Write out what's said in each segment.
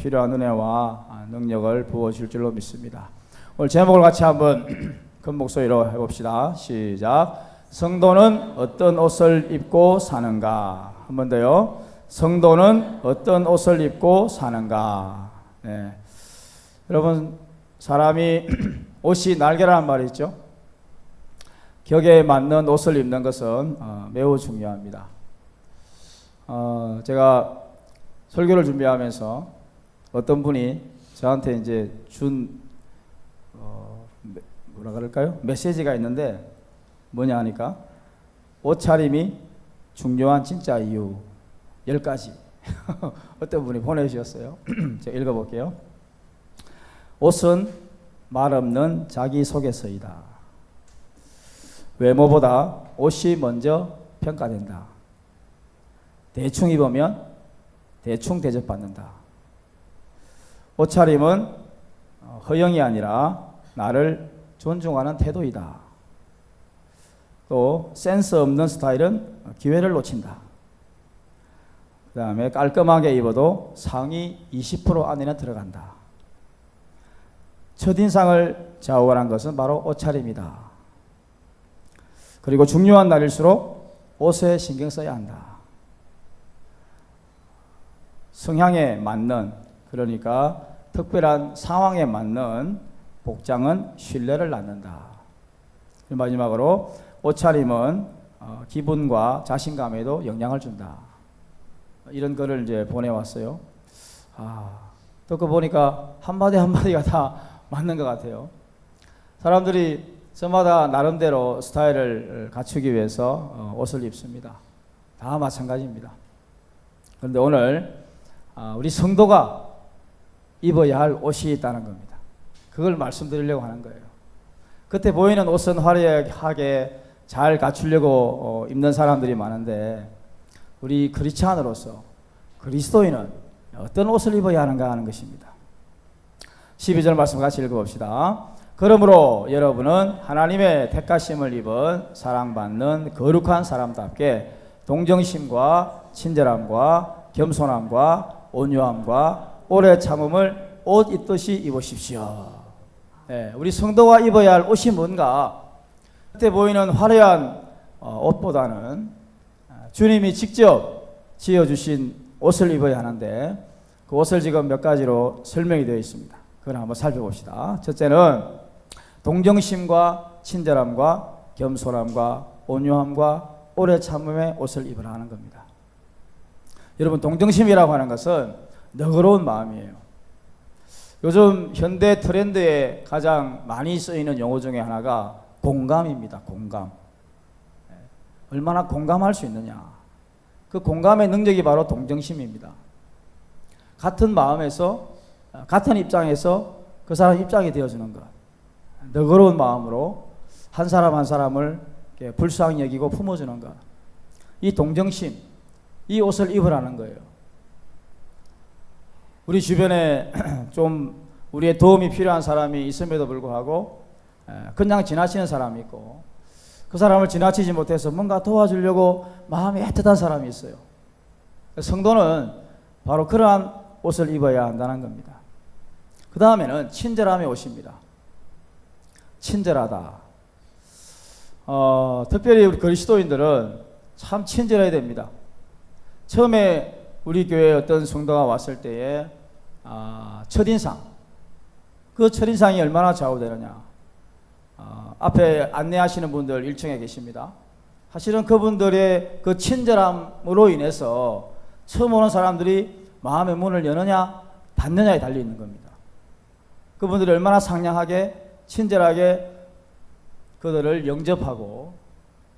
필요한 은혜와 능력을 부어줄 줄로 믿습니다. 오늘 제목을 같이 한번 큰 목소리로 해봅시다. 시작. 성도는 어떤 옷을 입고 사는가? 한 번 더요. 성도는 어떤 옷을 입고 사는가? 네. 여러분 사람이 옷이 날개라는 말이 있죠. 격에 맞는 옷을 입는 것은 어, 매우 중요합니다. 어, 제가 설교를 준비하면서 어떤 분이 저한테 이제 준 어, 메- 뭐라 그럴까요? 메시지가 있는데 뭐냐 하니까 옷차림이 중요한 진짜 이유 10가지 어떤 분이 보내주셨어요. 제가 읽어볼게요. 옷은 말 없는 자기 소개서이다. 외모보다 옷이 먼저 평가된다. 대충 입으면 대충 대접받는다. 옷차림은 어, 허영이 아니라 나를 존중하는 태도이다. 또 센스 없는 스타일은 기회를 놓친다. 그 다음에 깔끔하게 입어도 상의 20% 안에는 들어간다. 첫인상을 좌우하는 것은 바로 옷차림이다. 그리고 중요한 날일수록 옷에 신경 써야 한다. 성향에 맞는 그러니까 특별한 상황에 맞는 복장은 신뢰를 낳는다. 마지막으로 옷차림은 어, 기분과 자신감에도 영향을 준다. 이런 글을 이제 보내왔어요. 아, 듣고 보니까 한마디 한마디가 다 맞는 것 같아요. 사람들이 저마다 나름대로 스타일을 갖추기 위해서 어, 옷을 입습니다. 다 마찬가지입니다. 그런데 오늘 아, 우리 성도가 입어야 할 옷이 있다는 겁니다. 그걸 말씀드리려고 하는 거예요. 그때 보이는 옷은 화려하게 잘 갖추려고 어, 입는 사람들이 많은데 우리 크리스찬으로서 그리스도인은 어떤 옷을 입어야 하는가 하는 것입니다. 12절 말씀 같이 읽어봅시다. 그러므로 여러분은 하나님의 택하심을 입은 사랑받는 거룩한 사람답게 동정심과 친절함과 겸손함과 온유함과 오래 참음을 옷 입듯이 입으십시오. 네, 우리 성도가 입어야 할 옷이 뭔가? 그때 보이는 화려한 어, 옷보다는 주님이 직접 지어주신 옷을 입어야 하는데 그 옷을 지금 몇 가지로 설명이 되어 있습니다. 그걸 한번 살펴봅시다. 첫째는 동정심과 친절함과 겸손함과 온유함과 오래 참음의 옷을 입으라 하는 겁니다. 여러분 동정심이라고 하는 것은 너그러운 마음이에요. 요즘 현대 트렌드에 가장 많이 쓰이는 용어 중에 하나가 공감입니다. 공감. 네. 얼마나 공감할 수 있느냐. 그 공감의 능력이 바로 동정심입니다. 같은 마음에서 같은 입장에서 그 사람 입장이 되어주는 것. 너그러운 마음으로 한 사람 한 사람을 불쌍히 여기고 품어주는 것. 이 동정심, 이 옷을 입으라는 거예요. 우리 주변에 좀 우리의 도움이 필요한 사람이 있음에도 불구하고 에, 그냥 지나치는 사람이 있고 그 사람을 지나치지 못해서 뭔가 도와주려고 마음이 애틋한 사람이 있어요. 성도는 바로 그러한 옷을 입어야 한다는 겁니다. 그 다음에는 친절함의 옷입니다. 친절하다. 어, 특별히 우리 그리스도인들은 참 친절해야 됩니다. 처음에 우리 교회에 어떤 성도가 왔을 때에 아, 첫인상. 그 첫인상이 얼마나 좌우되느냐. 아, 앞에 안내하시는 분들 1층에 계십니다. 사실은 그분들의 그 친절함으로 인해서 처음 오는 사람들이 마음의 문을 여느냐 닫느냐에 달려 있는 겁니다. 그분들이 얼마나 상냥하게 친절하게 그들을 영접하고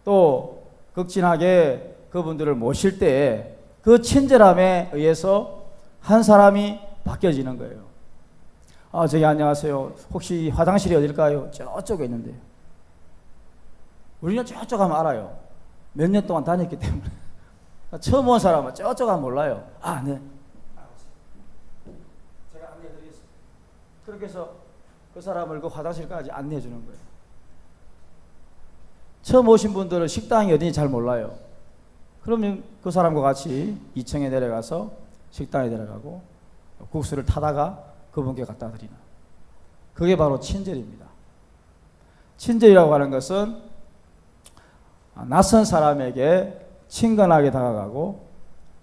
또 극진하게 그분들을 모실 때에 그 친절함에 의해서 한 사람이 바뀌어지는 거예요. 아, 저기 안녕하세요. 혹시 화장실이 어딜까요? 저쪽에 있는데요. 우리는 저쪽 가면 알아요. 몇 년 동안 다녔기 때문에. 처음 온 사람은 저쪽 가면 몰라요. 아, 네. 제가 안내해 드리겠습니다. 그렇게 해서 그 사람을 그 화장실까지 안내해 주는 거예요. 처음 오신 분들은 식당이 어딘지 잘 몰라요. 그러면 그 사람과 같이 2층에 내려가서 식당에 들어가고 국수를 타다가 그분께 갖다 드리는 그게 바로 친절입니다. 친절이라고 하는 것은 낯선 사람에게 친근하게 다가가고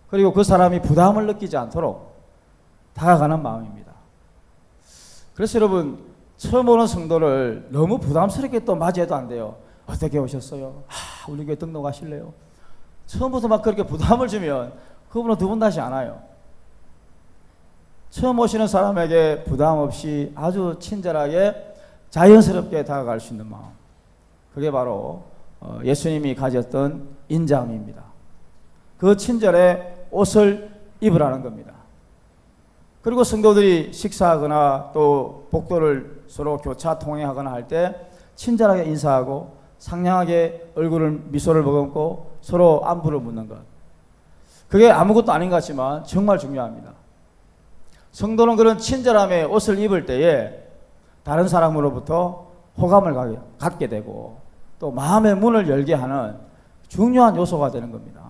그리고 그 사람이 부담을 느끼지 않도록 다가가는 마음입니다. 그래서 여러분 처음 오는 성도를 너무 부담스럽게 또 맞이해도 안 돼요. 어떻게 오셨어요? 아, 우리 교회 등록하실래요? 처음부터 막 그렇게 부담을 주면 그분은 두번 다시 안 와요. 처음 오시는 사람에게 부담 없이 아주 친절하게 자연스럽게 다가갈 수 있는 마음. 그게 바로 어, 예수님이 가졌던 인자함입니다. 그 친절에 옷을 입으라는 겁니다. 그리고 성도들이 식사하거나 또 복도를 서로 교차 통행하거나 할 때 친절하게 인사하고 상냥하게 얼굴을 미소를 머금고 서로 안부를 묻는 것. 그게 아무것도 아닌 것 같지만 정말 중요합니다. 성도는 그런 친절함에 옷을 입을 때에 다른 사람으로부터 호감을 갖게 되고 또 마음의 문을 열게 하는 중요한 요소가 되는 겁니다.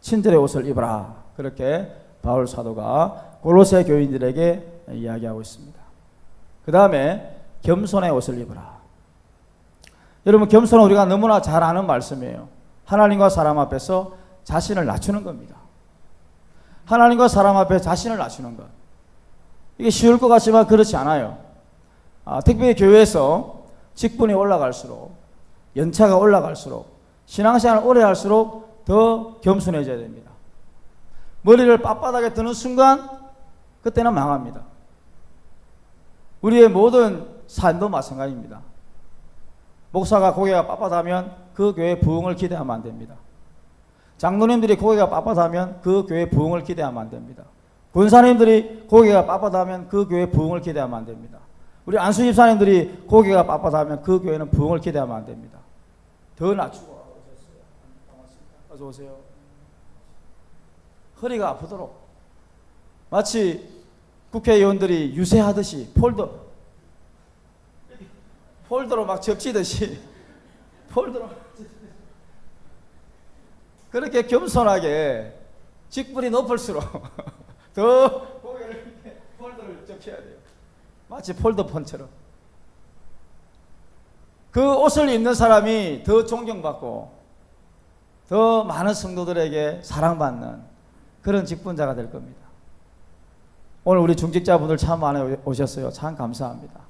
친절의 옷을 입어라. 그렇게 바울 사도가 골로새 교인들에게 이야기하고 있습니다. 그 다음에 겸손의 옷을 입어라. 여러분 겸손은 우리가 너무나 잘 아는 말씀이에요. 하나님과 사람 앞에서 자신을 낮추는 겁니다. 하나님과 사람 앞에 자신을 낮추는 것. 이게 쉬울 것 같지만 그렇지 않아요. 아, 특별히 교회에서 직분이 올라갈수록 연차가 올라갈수록 신앙생활을 오래 할수록 더 겸손해져야 됩니다. 머리를 빳빳하게 드는 순간 그때는 망합니다. 우리의 모든 삶도 마찬가지입니다. 목사가 고개가 빳빳하면 그 교회 부흥을 기대하면 안 됩니다. 장로님들이 고개가 빳빳하면 그 교회 부흥을 기대하면 안 됩니다. 권사님들이 고개가 빳빳하면 그 교회 부흥을 기대하면 안 됩니다. 우리 안수 집사님들이 고개가 빳빳하면 그 교회는 부흥을 기대하면 안 됩니다. 더 낮추고 어서 오세요. 허리가 아프도록 마치 국회의원들이 유세하듯이 폴더 폴더로 막 접치듯이 폴더로 그렇게 겸손하게 직분이 높을수록 더 고개를 폴더를 접혀야 돼요. 마치 폴더 폰처럼. 그 옷을 입는 사람이 더 존경받고 더 많은 성도들에게 사랑받는 그런 직분자가 될 겁니다. 오늘 우리 중직자분들 참 많이 오셨어요. 참 감사합니다.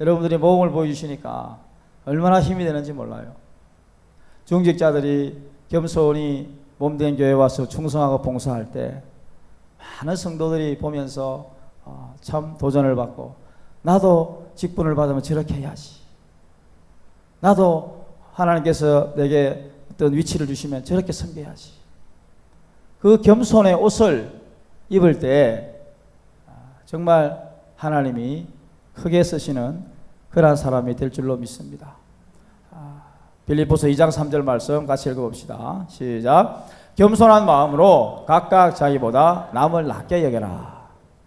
여러분들이 모험을 보여주시니까 얼마나 힘이 되는지 몰라요. 중직자들이 겸손히 몸된 교회 와서 충성하고 봉사할 때 많은 성도들이 보면서 어, 참 도전을 받고 나도 직분을 받으면 저렇게 해야지. 나도 하나님께서 내게 어떤 위치를 주시면 저렇게 섬겨야지. 그 겸손의 옷을 입을 때 아, 정말 하나님이 크게 쓰시는 그러한 사람이 될 줄로 믿습니다. 아, 빌립보서 2장 3절 말씀 같이 읽어봅시다. 시작. 겸손한 마음으로 각각 자기보다 남을 낮게 여겨라.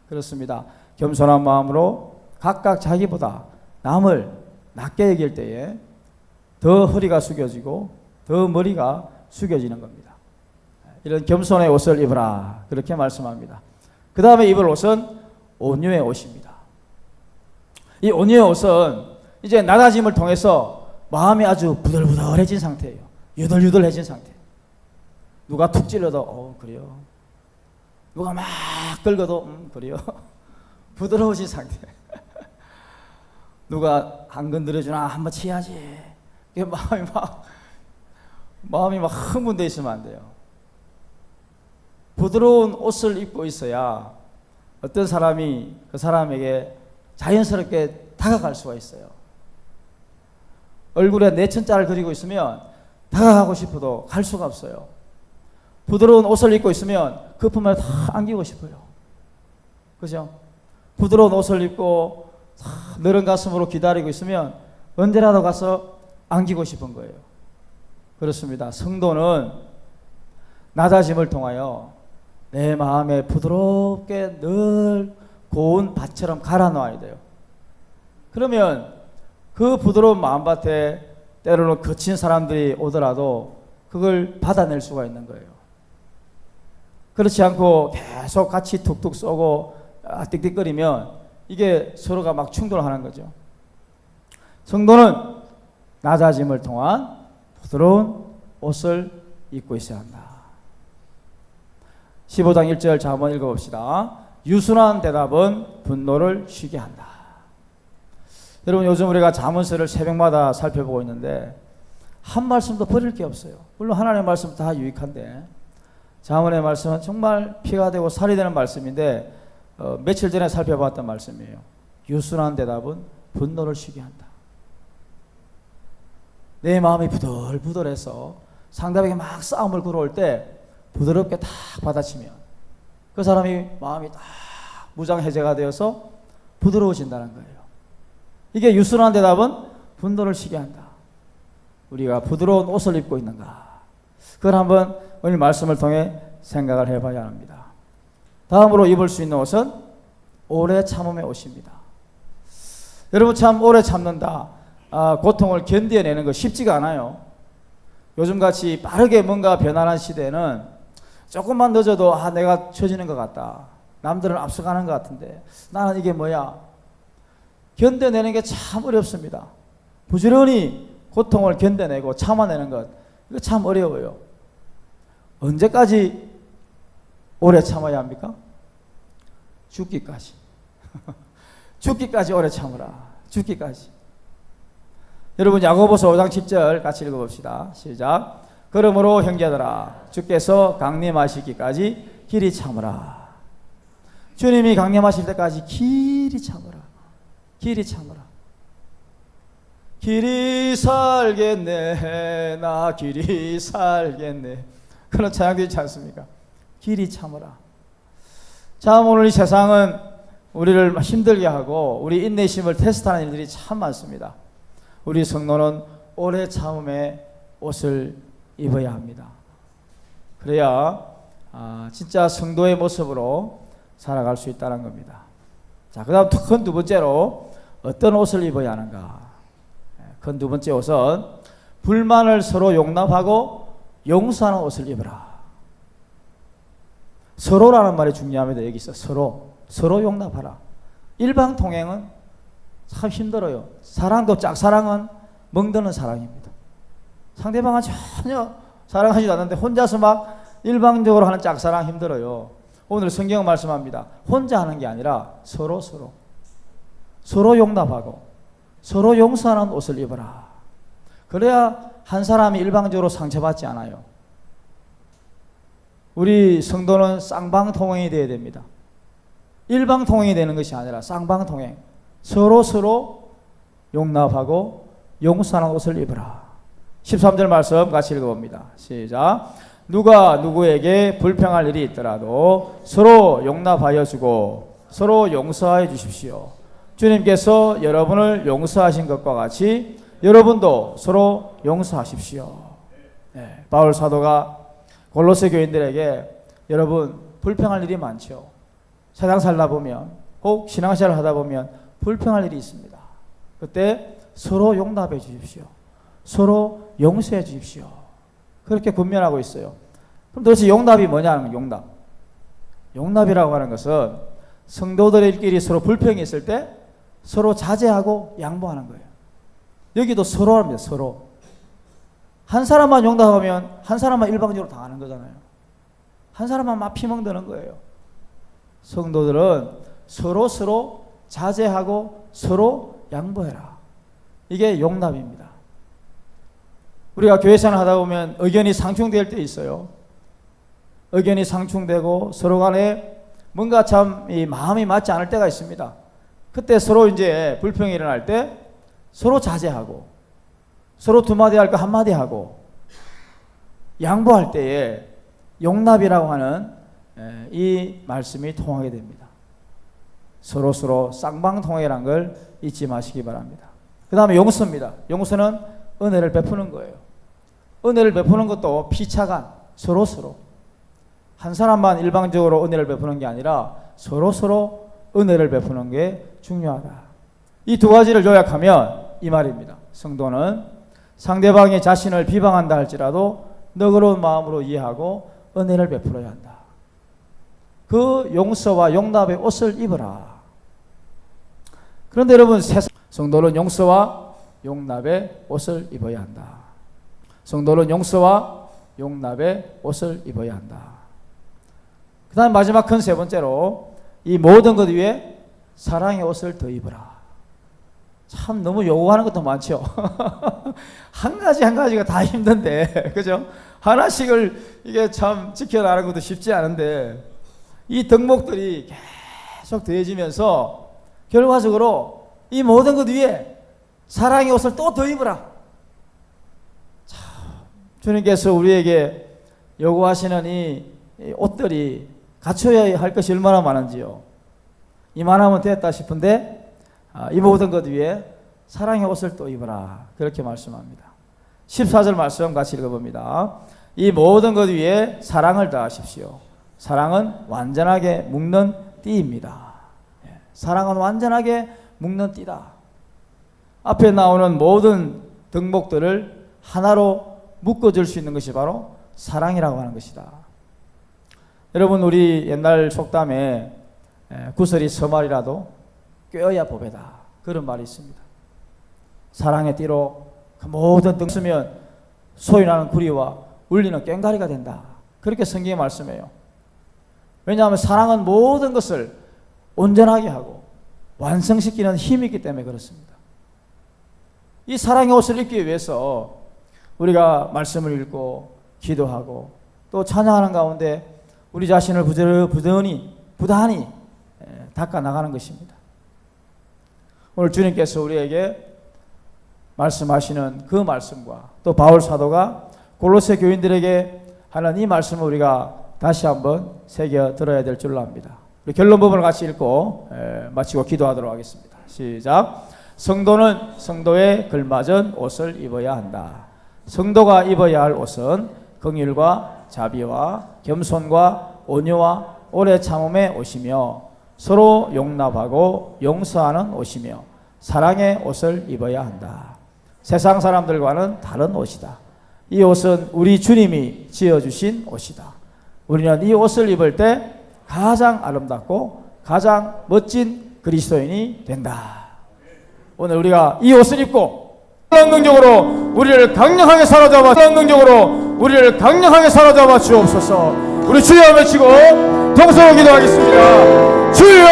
그렇습니다. 겸손한 마음으로 각각 자기보다 남을 낮게 여길 때에 더 허리가 숙여지고 더 머리가 숙여지는 겁니다. 이런 겸손의 옷을 입으라. 그렇게 말씀합니다. 그 다음에 입을 옷은 온유의 옷입니다. 이 온유의 옷은 이제 낮아짐을 통해서 마음이 아주 부들부들해진 상태예요. 유들유들해진 상태. 누가 툭 찔러도 어 그래요. 누가 막 긁어도 음 그래요. 부드러워진 상태. 누가 안 건드려주나 한번 치야지. 이게 마음이 막 마음이 막 흥분돼 있으면 안 돼요. 부드러운 옷을 입고 있어야 어떤 사람이 그 사람에게 자연스럽게 다가갈 수가 있어요. 얼굴에 내천자를 그리고 있으면 다가가고 싶어도 갈 수가 없어요. 부드러운 옷을 입고 있으면 그 품에 다 안기고 싶어요. 그죠? 부드러운 옷을 입고 너른 가슴으로 기다리고 있으면 언제라도 가서 안기고 싶은 거예요. 그렇습니다. 성도는 낮아짐을 통하여 내 마음에 부드럽게 늘 고운 밭처럼 갈아 놓아야 돼요. 그러면 그 부드러운 마음밭에 때로는 거친 사람들이 오더라도 그걸 받아낼 수가 있는 거예요. 그렇지 않고 계속 같이 툭툭 쏘고 아, 띡띡거리면 이게 서로가 막 충돌하는 거죠. 성도는 낮아짐을 통한 부드러운 옷을 입고 있어야 한다. 15장 1절 자 한번 읽어봅시다. 유순한 대답은 분노를 쉬게 한다. 여러분 요즘 우리가 자문서를 새벽마다 살펴보고 있는데 한 말씀도 버릴 게 없어요. 물론 하나님의 말씀 다 유익한데 자문의 말씀은 정말 피가 되고 살이 되는 말씀인데 어, 며칠 전에 살펴봤던 말씀이에요. 유순한 대답은 분노를 쉬게 한다. 내 마음이 부들부들해서 상대방에게 막 싸움을 걸어올 때 부드럽게 딱 받아치면 그 사람이 마음이 딱 무장 해제가 되어서 부드러워진다는 거예요. 이게 유순한 대답은 분노를 쉬게 한다. 우리가 부드러운 옷을 입고 있는가? 그걸 한번 오늘 말씀을 통해 생각을 해봐야 합니다. 다음으로 입을 수 있는 옷은 오래 참음의 옷입니다. 여러분 참 오래 참는다. 아, 고통을 견뎌내는 거 쉽지가 않아요. 요즘같이 빠르게 뭔가 변화하는 시대는 조금만 늦어도 아 내가 처지는 것 같다. 남들은 앞서가는 것 같은데 나는 이게 뭐야? 견뎌내는 게 참 어렵습니다. 부지런히 고통을 견뎌내고 참아내는 것 이거 참 어려워요. 언제까지 오래 참아야 합니까? 죽기까지. 죽기까지 오래 참으라. 죽기까지. 여러분 야고보서 5장 10절 같이 읽어봅시다. 시작. 그러므로 형제들아 주께서 강림하시기까지 길이 참으라. 주님이 강림하실 때까지 길이 참으라. 길이 참으라. 길이 살겠네 나 길이 살겠네 그런 찬양도 있지 않습니까? 길이 참으라. 참 오늘 이 세상은 우리를 힘들게 하고 우리 인내심을 테스트하는 일들이 참 많습니다. 우리 성도는 오래 참음의 옷을 입어야 합니다. 그래야 아, 진짜 성도의 모습으로 살아갈 수 있다는 겁니다. 자, 그 다음 큰 두 번째로 어떤 옷을 입어야 하는가? 큰두 번째 옷은 불만을 서로 용납하고 용서하는 옷을 입어라. 서로라는 말이 중요합니다. 여기서 서로 서로 용납하라. 일방 통행은 참 힘들어요. 사랑도 짝사랑은 멍드는 사랑입니다. 상대방은 전혀 사랑하지도 않는데 혼자서 막 일방적으로 하는 짝사랑 힘들어요. 오늘 성경 말씀합니다. 혼자 하는 게 아니라 서로 서로 서로 용납하고 서로 용서하는 옷을 입어라. 그래야 한 사람이 일방적으로 상처받지 않아요. 우리 성도는 쌍방통행이 되어야 됩니다. 일방통행이 되는 것이 아니라 쌍방통행. 서로 서로 용납하고 용서하는 옷을 입어라. 13절 말씀 같이 읽어봅니다. 시작. 누가 누구에게 불평할 일이 있더라도 서로 용납하여 주고 서로 용서해 주십시오. 주님께서 여러분을 용서하신 것과 같이 여러분도 서로 용서하십시오. 네, 바울 사도가 골로새 교인들에게 여러분 불평할 일이 많죠. 세상 살다 보면 혹 신앙생활 하다 보면 불평할 일이 있습니다. 그때 서로 용납해 주십시오. 서로 용서해 주십시오. 그렇게 군면하고 있어요. 그럼 도대체 용납이 뭐냐는 용납. 용납이라고 하는 것은 성도들끼리 서로 불평이 있을 때 서로 자제하고 양보하는 거예요. 여기도 서로 합니다. 서로. 한 사람만 용납하면 한 사람만 일방적으로 당하는 거잖아요. 한 사람만 막 피멍드는 거예요. 성도들은 서로 서로 자제하고 서로 양보해라. 이게 용납입니다. 우리가 교회 생활 하다 보면 의견이 상충될 때 있어요. 의견이 상충되고 서로 간에 뭔가 참 마음이 맞지 않을 때가 있습니다. 그때 서로 이제 불평이 일어날 때 서로 자제하고 서로 두 마디 할 거 한 마디 하고 양보할 때에 용납이라고 하는 이 말씀이 통하게 됩니다. 서로 서로 쌍방통행이란 걸 잊지 마시기 바랍니다. 그 다음에 용서입니다. 용서는 은혜를 베푸는 거예요. 은혜를 베푸는 것도 피차간 서로 서로 한 사람만 일방적으로 은혜를 베푸는 게 아니라 서로 서로 은혜를 베푸는 게 중요하다. 이 두 가지를 요약하면 이 말입니다. 성도는 상대방이 자신을 비방한다 할지라도 너그러운 마음으로 이해하고 은혜를 베풀어야 한다. 그 용서와 용납의 옷을 입어라. 그런데 여러분 성도는 용서와 용납의 옷을 입어야 한다. 성도는 용서와 용납의 옷을 입어야 한다. 그 다음 마지막 큰 세 번째로 이 모든 것 위에 사랑의 옷을 더 입어라. 참 너무 요구하는 것도 많죠. 한 가지 한 가지가 다 힘든데, 그죠? 하나씩을 이게 참 지켜나가는 것도 쉽지 않은데, 이 덕목들이 계속 더해지면서 결과적으로 이 모든 것 위에 사랑의 옷을 또 더 입으라. 참, 주님께서 우리에게 요구하시는 이, 이 옷들이 갖춰야 할 것이 얼마나 많은지요. 이만하면 됐다 싶은데 아, 이 모든 것 위에 사랑의 옷을 또 입어라. 그렇게 말씀합니다. 14절 말씀 같이 읽어봅니다. 이 모든 것 위에 사랑을 다하십시오. 사랑은 완전하게 묶는 띠입니다. 예, 사랑은 완전하게 묶는 띠다. 앞에 나오는 모든 덕목들을 하나로 묶어줄 수 있는 것이 바로 사랑이라고 하는 것이다. 여러분 우리 옛날 속담에 에, 구설이 서말이라도 꿰어야 보배다. 그런 말이 있습니다. 사랑의 띠로 그 모든 등 쓰면 소리나는 구리와 울리는 꽹가리가 된다. 그렇게 성경이 말씀해요. 왜냐하면 사랑은 모든 것을 온전하게 하고 완성시키는 힘이 있기 때문에 그렇습니다. 이 사랑의 옷을 입기 위해서 우리가 말씀을 읽고 기도하고 또 찬양하는 가운데 우리 자신을 부지런히 부단히 닦아 나가는 것입니다. 오늘 주님께서 우리에게 말씀하시는 그 말씀과 또 바울 사도가 골로새 교인들에게 하는 이 말씀을 우리가 다시 한번 새겨 들어야 될 줄로 압니다. 우리 결론 부분을 같이 읽고 에, 마치고 기도하도록 하겠습니다. 시작. 성도는 성도에 걸맞은 옷을 입어야 한다. 성도가 입어야 할 옷은 긍휼과 자비와 겸손과 온유와 오래 참음의 옷이며 서로 용납하고 용서하는 옷이며 사랑의 옷을 입어야 한다. 세상 사람들과는 다른 옷이다. 이 옷은 우리 주님이 지어주신 옷이다. 우리는 이 옷을 입을 때 가장 아름답고 가장 멋진 그리스도인이 된다. 오늘 우리가 이 옷을 입고 성경적으로 우리를 강력하게 사로잡아 성경적으로 우리를 강력하게 사로잡아 주옵소서 우리 주여 외치고 통성으로 기도하겠습니다 주여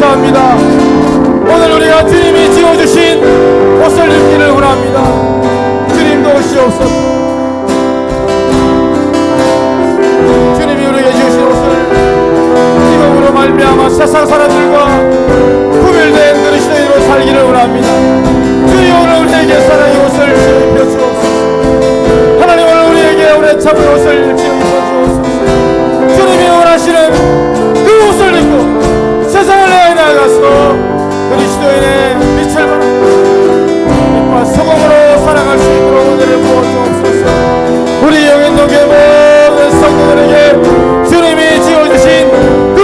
감사합니다. 오늘 우리가 주님이 지어주신 옷을 입기를 원합니다. 주님 도우시옵소서.